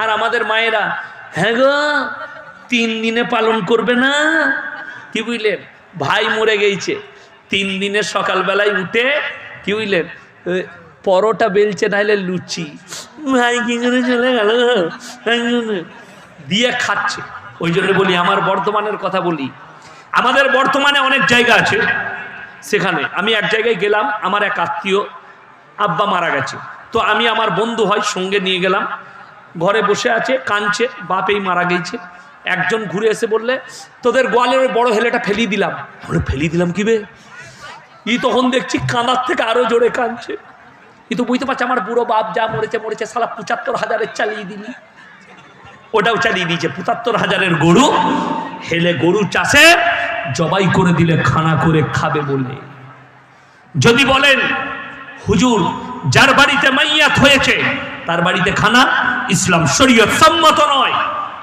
আর আমাদের মায়েরা হ্যাঁ গো, তিন দিনে পালন করবে না? কি বুঝলেন ভাই মরে গেছে তিন দিনে সকালবেলায় উঠে, কি বুঝলেন পরোটা বেলছে নাহলে লুচি। ভাই কি করে চলে গেল? দিয়ে খাচ্ছে। ওই জন্য বলি, আমার বর্তমানের কথা বলি। আমাদের বর্তমানে অনেক জায়গা আছে সেখানে। আমি এক জায়গায় গেলাম, আমার এক আত্মীয় আব্বা মারা গেছে। তো আমি আমার বন্ধু হয় সঙ্গে নিয়ে গেলাম। ঘরে বসে আছে, কাঁদছে, বাপেই মারা গেছে। একজন ঘুরে এসে বললে, তোদের গোয়ালের বড় হেলেটা ফেলি দিলাম। আমরা ফেলি দিলাম কি বে? ই তখন দেখছি কাঁদার থেকে আরও জোরে কাঁদছে। কিন্তু বুঝতে পারছি, আমার বুড়ো বাপ যা মরেছে মরেছে সালা পঁচাত্তর হাজারের চালিয়ে দিলি। ওটাও চালিয়ে দিয়েছে, পঁচাত্তর হাজারের গরু, হেলে গরু চাষে জবাই করে দিলে, খানা করে খাবে বলে। যদি বলেন, হুজুর, যার বাড়িতে মাইয়াত হয়েছে তার বাড়িতে খানা, ইসলাম শরীয়ত সম্মত নয়।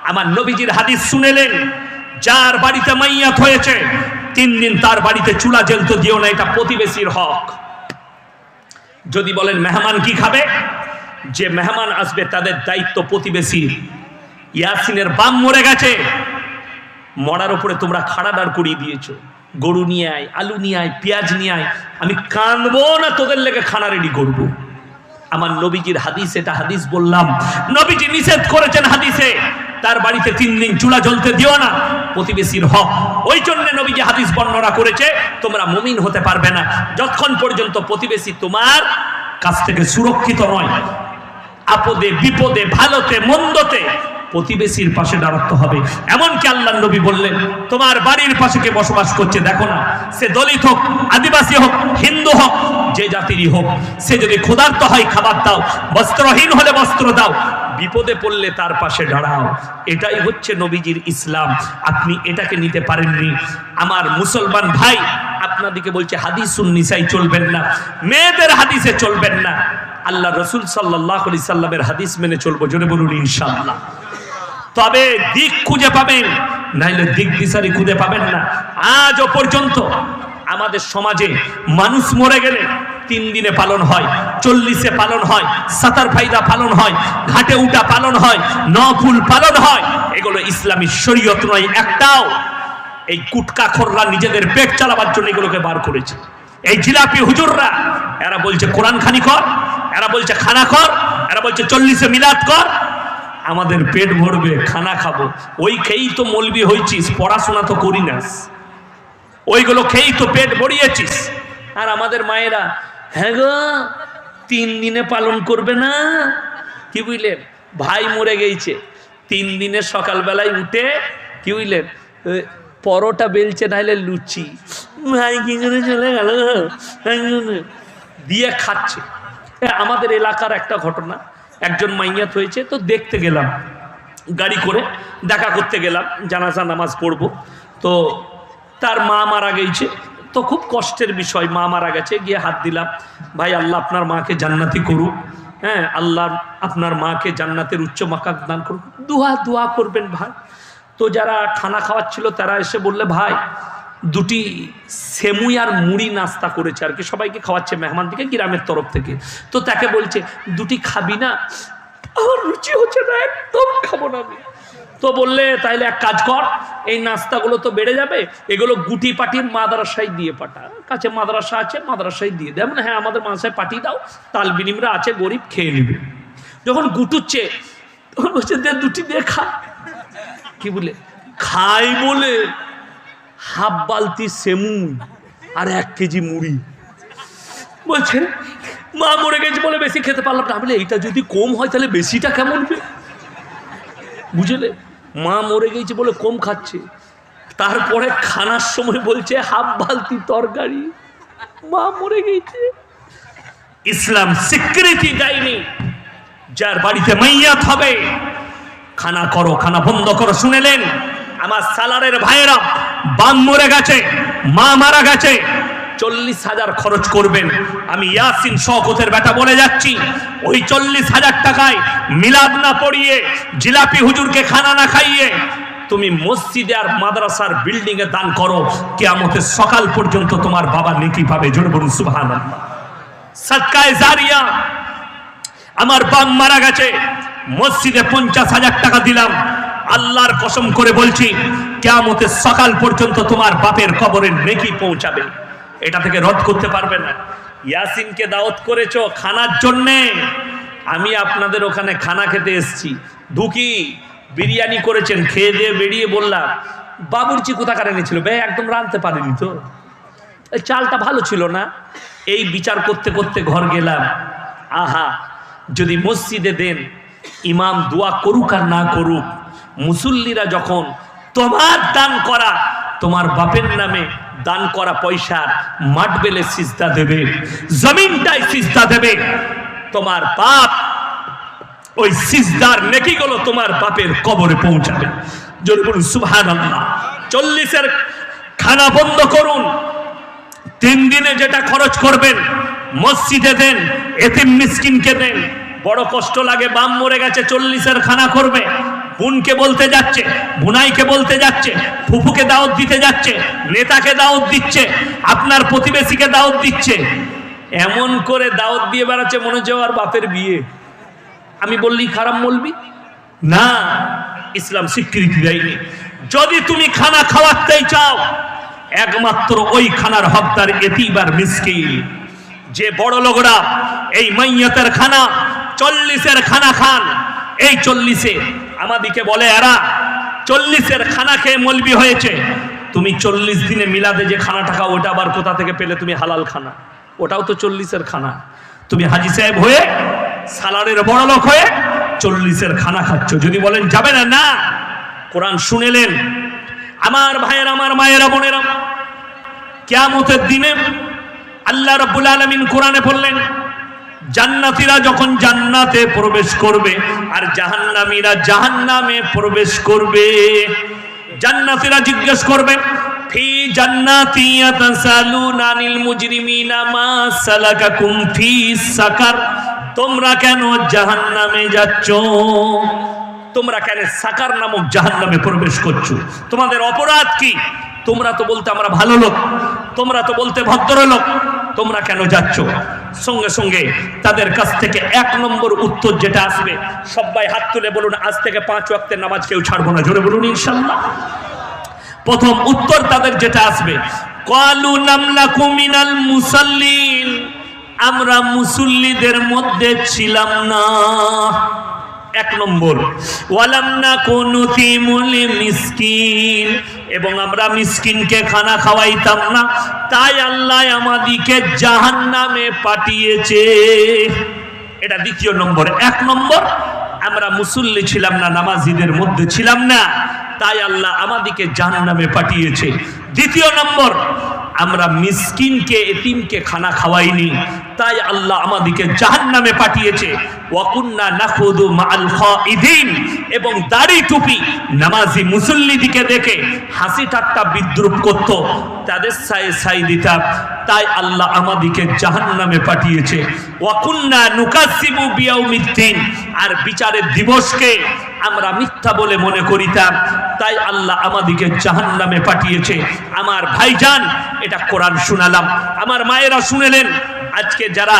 আমার নবীজির হাদিস শুনেলেন, যার বাড়িতে মাইয়াত হয়েছে, তিন দিন তার বাড়িতে চুলা জ্বলতে দিও না, এটা প্রতিবেশীর হক। যদি বলেন মেহমান কি খাবে? যে মেহমান আসবে, তাদের দায়িত্ব প্রতিবেশীর ইয়াসিনের বাম মরে গেছে, মরার উপরে তোমরা খাড়া দাঁড় করিয়ে দিয়েছ। গরু নিয়ে আয়, আলু নিয়ে আয়, পেঁয়াজ নিয়ে আয়, আমি কানবো না, তোদের লেগে খানা রেডি করব। আমার নবীজির হাদিস এটা হাদিস বললাম, নবীজি নিষেধ করেছেন হাদিসে, তার বাড়িতে তিন দিন চুলা জ্বলতে দিও না, প্রতিবেশীর হক। ওই জন্য নবীজি হাদিস বর্ণনা করেছে, তোমরা মুমিন হতে পারবে না। যতক্ষণ পর্যন্ত প্রতিবেশী তোমার কাছ থেকে সুরক্ষিত নয়, আপদে, বিপদে, ভালোতে, মন্দতে প্রতিবেশীর পাশে দাঁড়াতে হবে। এমনকি আল্লাহ নবী বললেন, তোমার বাড়ির পাশে কে বসবাস করছে দেখো না। সে দলিত হোক, আদিবাসী হোক, হিন্দু হোক, যে জাতিরই হোক। সে যদি ক্ষুধার্ত হয়, খাবার দাও। বস্ত্রহীন হলে বস্ত্র দাও। বিপদে পড়লে তার পাশে দাঁড়াও। এটাই হচ্ছে নবীজির ইসলাম। আপনি এটাকে নিতে পারেননি। আমার মুসলমান ভাই আপনাদিকে বলছে, হাদিসুন নিসাই চলবেন না। মেয়েদের হাদিসে চলবেন না। আল্লাহ রসুল সাল্লাহ সাল্লামের হাদিস মেনে চলবো। জোরে বলুন ইনশাল্লাহ তবে দিক খুঁজে পাবেন, নাইলে দিক দিশারি খুঁজে পাবেন না। আজও পর্যন্ত আমাদের সমাজে মানুষ মরে গেলে তিন দিনে পালন হয়, চল্লিশে পালন হয়, সাতার ফাইদা পালন হয়, ঘাটে উঠা পালন হয় ন নফুল পালন হয়, এগুলো ইসলামী শরীয়ত নয়, একটাও। এই কুটকাখররা নিজেদের পেট চালাবার জন্য এগুলোকে বার করেছে। এই জিলাপি হুজুররা, এরা বলছে কোরআন খানি কর, এরা বলছে খানা কর, এরা বলছে চল্লিশে মিলাদ কর আমাদের পেট ভরবে, খানা খাব। ওই খেয়েই তো মলবি হয়েছিস পড়াশোনা তো করি না ওইগুলো খেয়েই তো পেট ভরিয়েছিস। আর আমাদের মায়েরা হ্যাঁ গো, তিন দিনে পালন করবে না? কি বুঝলেন ভাই মরে গেছে তিন দিনে সকালবেলায় উঠে, কি বুঝলেন পরোটা বেলছে নাহলে লুচি। ভাই কি করে চলে গেল? দিয়ে খাচ্ছে। আমাদের এলাকার একটা ঘটনা। একজন মাইয়াত হয়েছে, তো দেখতে গেলাম, গাড়ি করে দেখা করতে গেলাম, জানাজা, নামাজ পড়ব। তো তার মা মারা গেছে, তো খুব কষ্টের বিষয়, মা মারা গেছে, গিয়ে হাত দিলাম, ভাই, আল্লাহ আপনার মাকে জান্নাতি করুক হ্যাঁ আল্লাহ আপনার মাকে জান্নাতের উচ্চ মাকাক দান করুক। দুয়া, দোয়া করবেন ভাই। তো যারা খানা খাওয়াচ্ছিল, তারা এসে বললে, ভাই দুটি সেমুই আর মুড়ি নাস্তা করেছে আর কি। সবাইকে খাওয়াচ্ছে মেহমান থেকে, গ্রামের তরফ থেকে। তো তাকে বলছে, দুটি খাবি না? আমার রুচি হচ্ছে না, একদম খাব না আমি। তো বললে, তাইলে এক কাজ কর, এই নাস্তাগুলো তো বেড়ে যাবে, এগুলো গুটি পাটির মাদ্রাসায় দিয়ে পাঠা। কাছে মাদ্রাসা আছে, মাদ্রাসায় দিয়ে দেয় হ্যাঁ আমাদের মাদ্রাসায় পাঠিয়ে দাও, তাল বিনিমরা আছে, গরিব খেয়ে নেবে। যখন গুটুচ্ছে, তখন বলছে, দে দুটি দিয়ে খা। কি বলে? খাই বলে। হাফ বালতি সেমু আর এক কেজি মুড়ি। বলছে মা মরে গেছে বলে বেশি খেতে পারলাম না। বলে এইটা যদি কম হয় তাহলে বেশিটা কেমন বুঝলে? মা মরে গেছে বলে কম খাচ্ছে। তারপরে খানার সময় বলছে, হাফ বালতি তরকারি, মা মরে গেছে। ইসলাম স্বীকৃতি দেয়নি। যার বাড়িতে মাইয়াত হবে, খানা করো, খানা বন্ধ করো শুনেলেন আমার সালারের ভাইয়েরা বাম মরে গেছে, মা মারা গেছে। চল্লিশ হাজার খরচ করবেন। আমি ইয়াসিন শওকতের বেটা বলে যাচ্ছি। ওই চল্লিশ হাজার টাকায় মিলাদ না পড়িয়ে জিলাপি হুজুরকে খানা না খাইয়ে তুমি মসজিদে আর মাদ্রাসার বিল্ডিং এ দান করো, কেয়ামতের সকাল পর্যন্ত তোমার বাবা নেকি পাবে। জোরে বলুন সদকায়ে জারিয়া, আমার বাম মারা গেছে। মসজিদে পঞ্চাশ হাজার টাকা দিলাম। আল্লাহর কসম করে বলছি কেমতে সকাল পর্যন্ত তোমার বাপের কবরের নেকি পৌঁছাবে। এটা থেকে রদ করতে পারবে না। ইয়াসিনকে দাওয়াত করেছ খানার জন্যে। আমি আপনাদের ওখানে খানা খেতে এসেছি। ঢুকি বিরিয়ানি করেছেন, খেয়ে দিয়ে বেরিয়ে বললাম, বাবুর্চি কোথাকার এনেছিল? বে, একদম রাঁধতে পারিনি তো। চালটা ভালো ছিল না? এই বিচার করতে করতে ঘর গেলাম। আহা, যদি মসজিদে দেন, ইমাম দোয়া করুক আর না করুক মুসল্লিরা যখন তোমার দান করা, তোমার বাপের নামে দান করা পয়সার মাঠ বেলে সিজদা দেবে জমিনটাই সিজদা দেবে, তোমার বাপ ওই সিজদার নেকিগুলো তোমার বাপের কবরে পৌঁছাবে। জোরে বলুন সুবহান আল্লাহ চল্লিশের খানা বন্ধ করুন। তিন দিনে যেটা খরচ করবেন, মসজিদে দেন, এতিম মিসকিনকে দেন। বড় কষ্ট লাগে বাম মরে গেছে, চল্লিশের খানা করবে। বোনকে বলতে যাচ্ছে, বুনাইকে বলতে যাচ্ছে, ফুফুকে দাওয়াত দিতে যাচ্ছে, নেতাকে দাওয়াত দিচ্ছে, আপনার প্রতিবেশীকে দাওয়াত দিচ্ছে। এমন করে দাওয়াত দিয়ে বেড়াচ্ছে মনে হচ্ছে আর বাপের বিয়ে। আমি বললি, খারাপ বলবি? না, ইসলাম স্বীকৃতি দেয়নি। যদি তুমি খানা খাওয়াতেই চাও, একমাত্র ওই খানার হকদার এতিবার মিসকিল যে বড় লোকরা এই মাইয়াতের খানা, চল্লিশের খানা খান এই চল্লিশে আমাদিকে বলে, এরা চল্লিশের খানা খেয়ে মলবি হয়েছে। তুমি চল্লিশ দিনে মিলাদে যে খানাটা খাও, ওটা আবার কোথা থেকে পেলে তুমি হালাল খানা? ওটাও তো চল্লিশের খানা। তুমি হাজি সাহেব হয়ে, সালারের বড় লোক হয়ে চল্লিশের খানা খাচ্ছ। যদি বলেন, যাবে না? না। কোরআন শুনেলেন। আমার ভাইয়ের, আমার মায়েরা, বোনেরা, কেয়ামতের দিনে আল্লাহ রাব্বুল আলামিন কোরআনে বললেন জান্নাতীরা যখন জান্নাতে প্রবেশ করবে, আর জাহান্নামীরা জাহান্নামে প্রবেশ করবে, জান্নাতীরা জিজ্ঞেস করবে, ফি জান্নাতি ইয়াতাসালুনা আনিল মুজরিমিনা মা সালাকাকুম ফি সাকার? তোমরা কেন জাহান্নামে যাচ্ছ? তোমরা কেন সাকার নামক জাহান্নামে প্রবেশ করছ? তোমাদের অপরাধ কি? তোমরা তো বলতে আমরা ভালো লোক। তোমরা তো বলতে ভদ্রলোক তোমরা কেন যাচ্ছ? সঙ্গে সঙ্গে তাদের কাছ থেকে এক নম্বর উত্তর যেটা আসবে, সবাই হাত তুলে বলুন, আজ থেকে পাঁচ ওয়াক্তের নামাজ কেউ ছাড়বো না, জোরে বলুন ইনশাল্লাহ। প্রথম উত্তর তাদের যেটা আসবে, কালু নামলাকু আমরা মুসল্লিদের মধ্যে ছিলাম না। এক নম্বর, ওয়ালাম না মুলি মিসকিন এবং আমরা মিসকিনকে খানা খাওয়াইতাম না। তাই আল্লাহ আমাদিকে জাহান্নামে পাঠিয়েছে। এটা দ্বিতীয় নম্বর। এক নম্বর, আমরা মুসল্লি ছিলাম না, নামাজিদের মধ্যে ছিলাম না। তাই আল্লাহ আমাদিকে জাহান্নামে পাঠিয়েছে। দ্বিতীয় নম্বর, আমরা মিসকিনকে, এতিমকে খানা খাওয়াইনি। তাই আল্লাহ পাঠিয়েছে। ওয়াকুন্না নাখুদু মাআল খাইদিন এবং দাড়ি টুপি নামাজি মুসল্লিদিকে দেখে হাসি ঠাট্টা বিদ্রুপ করত। তাদের সাই সাই দিতাম তাই আল্লাহ আমাদিকে জাহান্নামে পাঠিয়েছে। ওয়াকুন্না নুকাসিবু বিয়াউমিদ্দিন। আর বিচারের দিবসকে আমরা মিথ্যা বলে মনে করিতাম, তাই আল্লাহ আমাদিকে জাহান্নামে পাঠিয়েছে। আমার ভাইজান, এটা কোরআন শুনালাম। আমার মায়েরা শুনেলেন আজকে যারা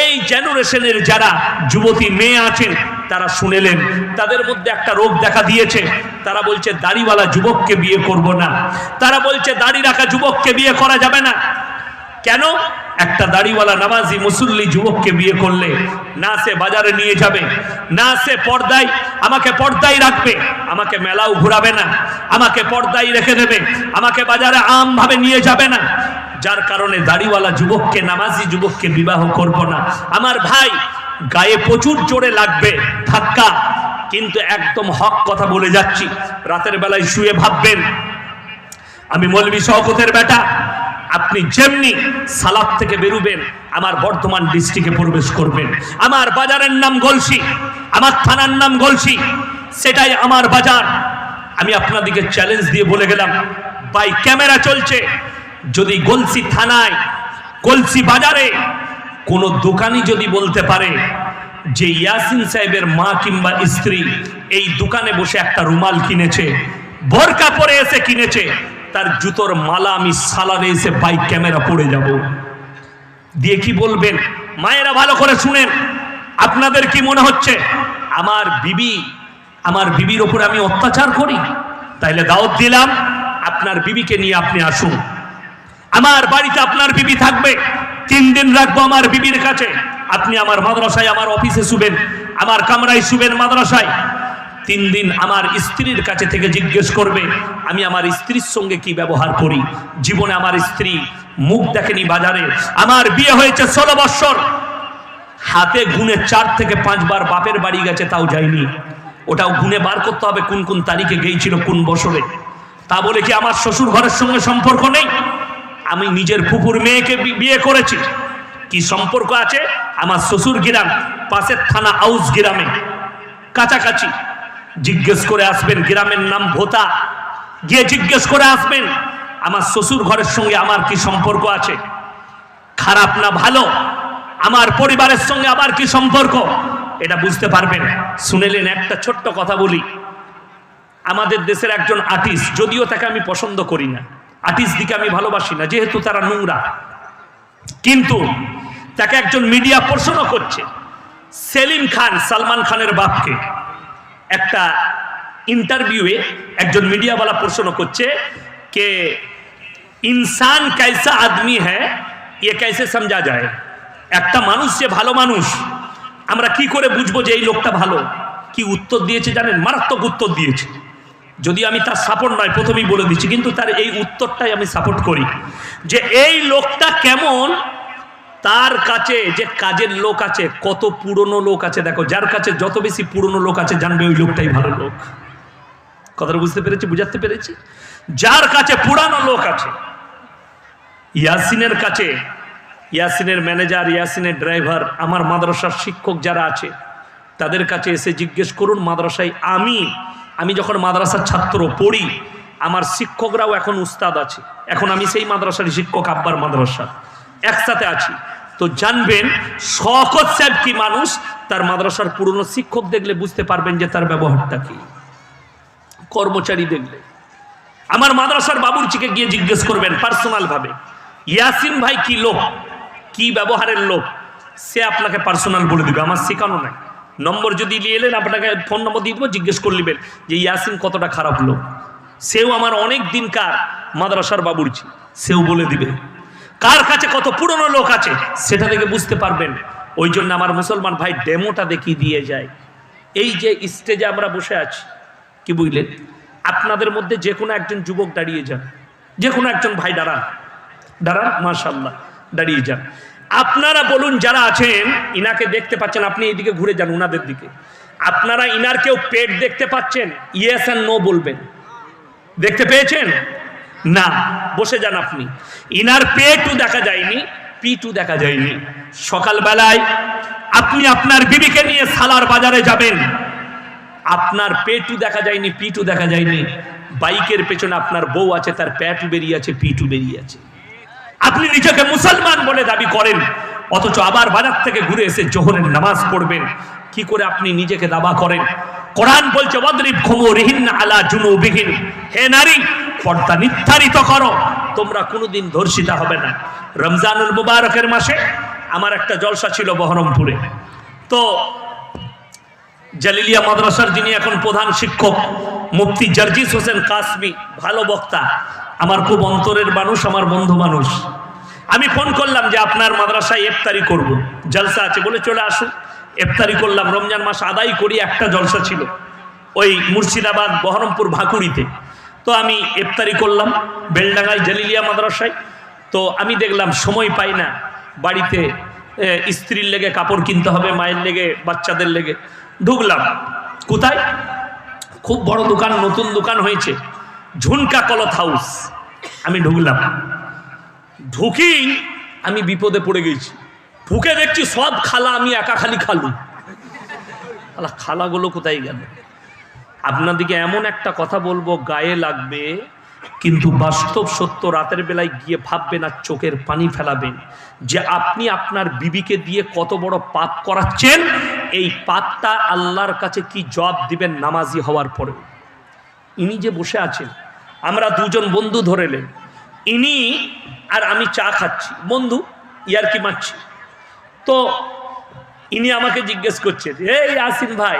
এই জেনারেশনের যারা যুবতী মেয়ে আছেন, তারা শুনেলেন, তাদের মধ্যে একটা রোগ দেখা দিয়েছে। তারা বলছে, দাড়িওয়ালা যুবককে বিয়ে করব না। তারা বলছে, দাড়ি রাখা যুবককে বিয়ে করা যাবে না। কেন? একটা দাড়িওয়ালা নামাজি মুসল্লি যুবককে বিয়ে করলে না সে বাজারে নিয়ে যাবে, না সে পর্দায় আমাকে পর্দায় রাখবে, আমাকে মেলাও ঘুরাবে না, আমাকে পর্দায় রেখে দেবে, আমাকে বাজারে আমভাবে নিয়ে যাবে না। যার কারণে দাড়িওয়ালা যুবককে, নামাজি যুবককে বিবাহ করব না। আমার ভাই, গায়ে প্রচুর জোরে লাগবে, ধাক্কা। কিন্তু একদম হক কথা বলে যাচ্ছি। রাতের বেলায় শুয়ে ভাববেন, আমি মলবি শওকতের বেটা। আপনি যেমনি সালাদ থেকে বেরুবেন, আমার বর্ধমান ডিস্ট্রিক্টে প্রবেশ করবেন। আমার বাজারের নাম গলসি, আমার থানার নাম গলসি, সেটাই আমার বাজার। আমি আপনাদেরকে চ্যালেঞ্জ দিয়ে বলে গেলাম বাই ক্যামেরা চলছে। যদি গলসি থানায় কলসি বাজারে কোনো দোকানি যদি বলতে পারে যে ইয়াসিন সাহেবের মা কিংবা স্ত্রী এই দোকানে বসে একটা রুমাল কিনেছে, বোরকা পরে এসে কিনেছে, তার জুতোর মালা আমি সালারে এসে বাইক ক্যামেরা পড়ে যাব। দিয়ে কি বলবেন? মায়েরা ভালো করে শুনেন, আপনাদের কি মনে হচ্ছে? আমার বিবি, আমার বিবির ওপরে আমি অত্যাচার করি? তাইলে দাওয়াত দিলাম, আপনার বিবিকে নিয়ে আপনি আসুন। আমার বাড়িতে আপনার বিবি থাকবে। তিন দিন রাখব আমার বিবির কাছে। আপনি আমার মাদ্রাসায়, আমার অফিসে শুবেন, আমার কামরায় শুবেন মাদ্রাসায়। তিন দিন আমার স্ত্রীর কাছে থেকে জিজ্ঞেস করবে, আমি আমার স্ত্রীর সঙ্গে কি ব্যবহার করি? জীবনে আমার স্ত্রী মুখ দেখেনি বাজারে। আমার বিয়ে হয়েছে ষোলো বৎসর। হাতে গুনে চার থেকে পাঁচবার বাপের বাড়ি গেছে, তাও যায়নি। ওটাও গুনে বার করতে হবে, কোন কোন তারিখে গিয়েছিল, কোন বছরে। তা বলে কি আমার শ্বশুর ঘরের সঙ্গে সম্পর্ক নেই? আমি নিজের ফুপুর মেয়েকে বিয়ে করেছি। কি সম্পর্ক আছে? আমার শ্বশুর গ্রাম, পাশের থানা আউস গ্রামে। কাছাকাছি। জিজ্ঞেস করে আসবেন, গ্রামের নাম ভোতা। গিয়ে জিজ্ঞেস করে আসবেন, আমার শ্বশুর ঘরের সঙ্গে আমার কি সম্পর্ক আছে? খারাপ না ভালো? আমার পরিবারের সঙ্গে আবার কি সম্পর্ক? এটা বুঝতে পারবেন। শুনেলেন, একটা ছোট্ট কথা বলি। আমাদের দেশের একজন আর্টিস্ট, যদিও তাকে আমি পছন্দ করি না। আর্টিস্টদিকে আমি ভালোবাসি না, যেহেতু তারা নোংরা। কিন্তু তাকে একজন মিডিয়া প্রশ্নও করছে, সেলিম খান, সালমান খানের বাপকে। একটা ইন্টারভিউয়ে একজন মিডিয়াওয়ালা প্রশ্ন করছে কে ইনসান কাইসা আদমি হ্যাঁ ইয়ে কাইসে সমঝা যায়? একটা মানুষ যে ভালো মানুষ, আমরা কি করে বুঝব যে এই লোকটা ভালো? কি উত্তর দিয়েছে জানেন? মারাত্মক উত্তর দিয়েছে। যদি আমি তার সাপোর্ট নয়, প্রথমেই বলে দিচ্ছি, কিন্তু তার এই উত্তরটাই আমি সাপোর্ট করি, যে এই লোকটা কেমন, তার কাছে যে কাজের লোক আছে, কত পুরনো লোক আছে, দেখো, যার কাছে যত বেশি পুরনো লোক আছে, জানবে ওই লোকটাই ভালো লোক। কথাটা বুঝতে পেরেছি, বুঝাতে পেরেছি? যার কাছে পুরানো লোক আছে, ইয়াসিনের কাছে, ইয়াসিনের ম্যানেজার, ইয়াসিনের ড্রাইভার, আমার মাদ্রাসার শিক্ষক যারা আছে, তাদের কাছে এসে জিজ্ঞেস করুন মাদ্রাসায় আমি আমি যখন মাদ্রাসার ছাত্র, পড়ি, আমার শিক্ষকরাও এখন উস্তাদ আছে। এখন আমি সেই মাদ্রাসার শিক্ষক, আব্বার মাদ্রাসা। একসাথে আছি। তো জানবেন শকত সাহেব কি মানুষ? তার মাদ্রাসার পুরনো শিক্ষক দেখলে বুঝতে পারবেন যে তার ব্যবহারটা কি। কর্মচারী দেখলে। আমার মাদ্রাসার বাবুরচিকে গিয়ে জিজ্ঞেস করবেন পার্সোনাল ভাবে ইয়াসিন ভাই কি লোক? কি ব্যবহারের লোক? সে আপনাকে পার্সোনাল বলে দিবে। আমার শেখানো নাই। নম্বর যদি নিয়ে এলেন, আপনাকে ফোন নম্বর দিয়ে দেবো, জিজ্ঞেস করে নেবেন যে, ইয়াসিন কতটা খারাপ লোক সেও আমার অনেক দিনকার মাদ্রাসার বাবুরচি, সেও বলে দিবে। কার কাছে কত পুরনো লোক আছে? সেটা থেকে বুঝতে পারবেন। ওই জন্য আমার মুসলমান ভাই ডেমোটা দেখিয়ে দিয়ে যায়। এই যে স্টেজে আমরা বসে আছি, কি বুঝলেন? আপনাদের মধ্যে যে কোনো একজন যুবক দাঁড়িয়ে যান। যে কোনো একজন ভাই দাঁড়ান। দাঁড়ান মাশাল্লাহ দাঁড়িয়ে যান। আপনারা বলুন যারা আছেন, ইনাকে দেখতে পাচ্ছেন, আপনি এইদিকে ঘুরে যান উনাদের দিকে। আপনারা ইনার কেউ পেট দেখতে পাচ্ছেন? ইয়েস অ্যান্ড নো বলবেন। দেখতে পেয়েছেন? না, বসে যান আপনি। ইনার পেটও দেখা যায়নি পিটু দেখা যায়নি। সকালবেলায় আপনি আপনার বিবিকে নিয়ে সালার বাজারে যাবেন। আপনার পেটু দেখা যায়নি পিটু দেখা যায়নি। বাইকের পেছনে আপনার বউ আছে, তার প্যাটু বেরিয়ে আছে পিটু বেরিয়ে আছে। আপনি নিজেকে মুসলমান বলে দাবি করেন, অথচ আবার বাজার থেকে ঘুরে এসে জোহরের নামাজ পড়বেন। কি করে আপনি নিজেকে দাবা করেন? কোরআন বলছে, ওয়াদরিব খুমুরিহিন আলা জুনুবিহিন। হে নারী, পর্দা নির্ধারিত করো, তোমরা কোনোদিন ধর্ষিতা হবে না। রমজানুল মুবারকের মাসে আমার একটা জলসা ছিল বহরমপুরে। তো জালিলিয়া মাদ্রাসার যিনি এখন প্রধান শিক্ষক, মুফতি জার্জিস হোসেন কাসমি, ভালো বক্তা আমার খুব অন্তরের মানুষ, আমার বন্ধু মানুষ। আমি ফোন করলাম যে আপনার মাদ্রাসায় ইফতারি করব। জলসা আছে বলে চলে আসুন। ইফতারি করলাম, রমজান মাস আদায় করি, একটা জলসা ছিল ওই মুর্শিদাবাদ বহরমপুর ভাকুড়িতে। তো আমি ইফতারি করলাম বেলডাঙ্গায় জালিলিয়া মাদ্রাসায়। তো আমি দেখলাম সময় পাই না। বাড়িতে স্ত্রীর লেগে কাপড় কিনতে হবে, মায়ের লেগে, বাচ্চাদের লেগে। ঢুকলাম। কোথায়? খুব বড় দোকান, নতুন দোকান হয়েছে। ঝুনকা কলত হাউস। আমি ঢুকলাম। ঢুকি আমি বিপদে পড়ে গেছি। ঢুকে দেখছি সব খালা আমি একা খালি খালু। আলা খালাগুলো কোথায় গেল? আপনাদিকে এমন একটা কথা বলব, গায়ে লাগবে, কিন্তু বাস্তব সত্য রাতের বেলায় গিয়ে ভাববেন আর চোখের পানি ফেলাবেন যে আপনি আপনার বিবিকে দিয়ে কত বড় পাপ করাচ্ছেন। এই পাপটা আল্লাহর কাছে কি জবাব দিবেন নামাজি হওয়ার পরেও? ইনি যে বসে আছেন, আমরা দুজন বন্ধু ধরেলেন ইনি আর আমি চা খাচ্ছি। বন্ধু ইয়ার কি মারছি। তো ইনি আমাকে জিজ্ঞেস করছেন এই আসিন ভাই,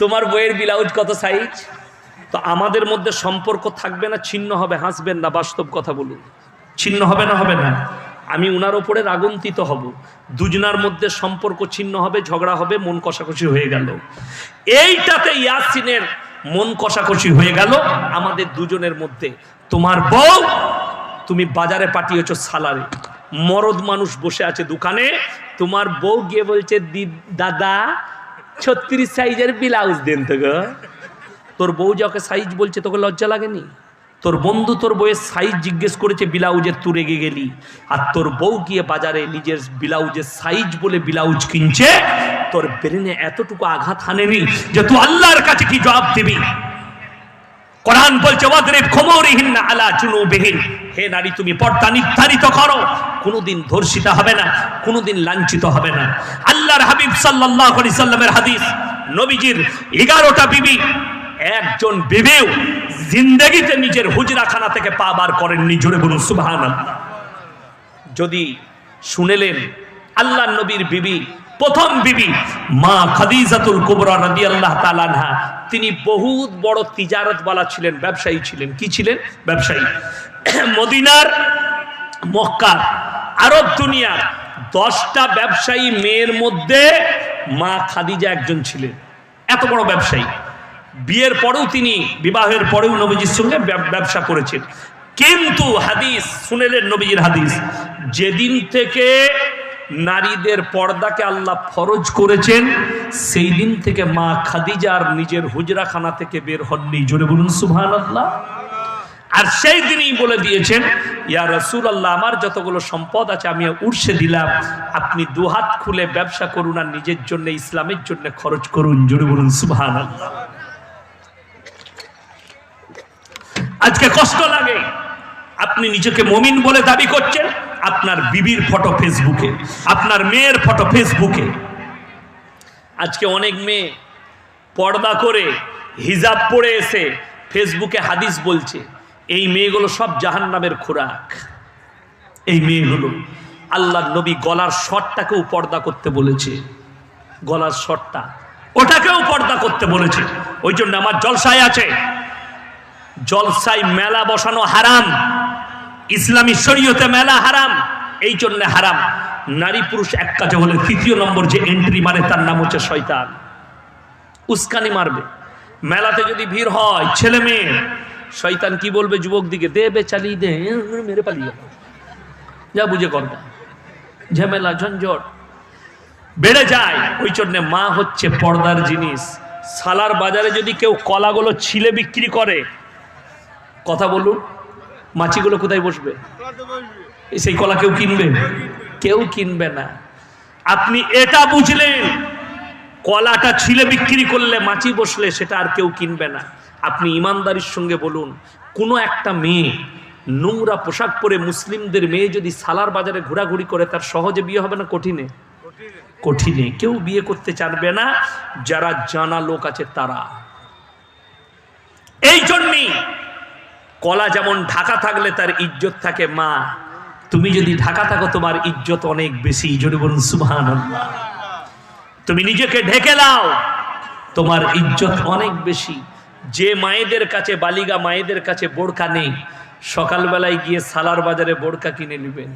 তোমার বইয়ের ব্লাউজ কত সাইজ তো আমাদের মধ্যে সম্পর্ক থাকবে না, ছিন্ন হবে। হাসবেন না, বাস্তব কথা বলুন। ছিন্ন হবে না হবে না। আমি উনার ওপরে রাগন্তিত হব। দুজনার মধ্যে সম্পর্ক ছিন্ন হবে, ঝগড়া হবে, মন কষাকষি হয়ে গেল। এইটাতে ইয়াসিনের মন কষাকষি হয়ে গেল আমাদের দুজনের মধ্যে। তোমার বউ, তুমি বাজারে পাঠিয়েছ সালারে মরদ মানুষ বসে আছে দোকানে, তোমার বউ গিয়ে বলছে, "দি- দাদা, ছত্রিশ সাইজের ব্লাউজ দেন তো তোর বউ যাকে সাইজ বলছে, তোকে লজ্জা লাগেনি? তোর বন্ধু তোর বউয়ের সাইজ জিজ্ঞেস করেছে, ব্লাউজের তুই রেগে গেলি। আর তোর বউ গিয়ে বাজারে নিজের ব্লাউজের সাইজ বলে ব্লাউজ কিনছে তোর ব্রেনে এতটুকু আঘাত হানেনি যে তুই আল্লাহর কাছে কি জবাব দিবি? কোরআন বলছে, ওয়াদরিব খুমুরিহিন আলা জুনুবিহিন। হে নারী, তুমি পর্দা নির্ধারিত করো। কোনোদিন ধর্ষিতা হবে না, কোনোদিন লাঞ্ছিত হবে না। আল্লাহর হাবিব সাল্লাল্লাহু আলাইহি সাল্লামের হাদিস, নবীজির 11টা বিবি, একজন বিবিও জিন্দেগিতে নিজের হুজরাখানা থেকে পা বার করেননি। জোরে বলুন, সুবহানাল্লাহ। যদি শুনেলেন আল্লাহ নবীর বিবি প্রথম বিবি, মা খাদিজাতুল কুবরা রাদিয়াল্লাহু তাআলা আনহা। তিনি বহুত বড় তিজারতওয়ালা ছিলেন, ব্যবসায়ী ছিলেন। কি ছিলেন? ব্যবসায়ী। মদিনার মক্কার আরব দুনিয়ার দশটা ব্যবসায়ী মেয়ের মধ্যে মা খাদিজা একজন ছিলেন। এত বড় ব্যবসায়ী। বিয়ের পরেও তিনি, বিবাহের পরেও নবীজির সঙ্গে ব্যবসা করেছেন। কিন্তু হাদিস, শুনেলেন নবীজির হাদিস, যেদিন থেকে নারীদের পর্দাকে আল্লাহ ফরজ করেছেন। সেই দিন থেকে মা খাদিজার নিজের হুজরাখানা থেকে বের হননি। জোরে বলুন সুবহান আল্লাহ আর সেই দিনই বলে দিয়েছেন, ইয়া রসুল আল্লাহ আমার যতগুলো সম্পদ আছে, আমি উড়সে দিলাম। আপনি দুহাত খুলে ব্যবসা করুন আর নিজের জন্য, ইসলামের জন্য খরচ করুন। জোরে বলুন সুবহান আল্লাহ আজকে কষ্ট লাগে। আপনি নিজেকে মমিন বলে দাবি করছেন। আপনার বিবির ফটো ফেসবুকে, আপনার মেয়ের ফটো ফেসবুকে। আজকে অনেক মেয়ে পর্দা করে হিজাব পরে এসে ফেসবুকে হাদিস বলছে, এই মেয়েগুলো সব জাহান নামের খোরাক। এই মেয়েগুলো আল্লাহ নবী গলার শটটাকেও পর্দা করতে বলেছে। গলার শটটা ওটাকেও পর্দা করতে বলেছে। ওই জন্য আমার জলসায় আছে। জলসায় মেলা বসানো হারাম। ইসলামী শরীয়তে মেলা হারাম, এই জন্য হারাম। নারী পুরুষ এক কাজে হলে তৃতীয় নম্বর যে এন্ট্রি মারে, তার নাম হচ্ছে শয়তান। উস্কানি মারবে। মেলাতে যদি ভিড় হয়, ছেলে মেয়ে, শয়তান কি বলবে যুবক দিকে? দে বে চালিয়ে দে, মেরে পালিয়ে যা বুঝে করবে। ঝামেলা, ঝঞ্ঝট। বেড়ে যায়। ওই জন্যে মা হচ্ছে পর্দার জিনিস। সালার বাজারে যদি কেউ কলাগুলো ছিলে বিক্রি করে, কথা বলুন। মাছিগুলো কোথায় বসবে? সেই কলা কেউ কিনবে? কেউ কিনবে না। আপনি এটা বুঝলেন। কলাটা ছিলে বিক্রি করলে মাছি বসলে সেটা আর কেউ কিনবে না। আপনি ইমানদারির সঙ্গে বলুন কোনো একটা মেয়ে নোংরা পোশাক পরে মুসলিমদের মেয়ে যদি সালার বাজারে ঘোরাঘুরি করে তার সহজে বিয়ে হবে না কঠিনে? কঠিনে। কেউ বিয়ে করতে চানবে না। যারা জানা লোক আছে তারা। এই জন্যই কলা যেমন ঢাকা থাকলে তার ইজ্জত থাকে, মা, তুমি যদি ঢাকা থাকো, তোমার ইজ্জত অনেক বেশি। জোরে বলুন তুমি নিজেকে ঢেকে নাও, তোমার ইজ্জত অনেক বেশি। যে মায়েদের কাছে বালিগা মায়েদের কাছে বোরকা নেই, সকালবেলায় গিয়ে সালার বাজারে বোরকা কিনে নেবেন।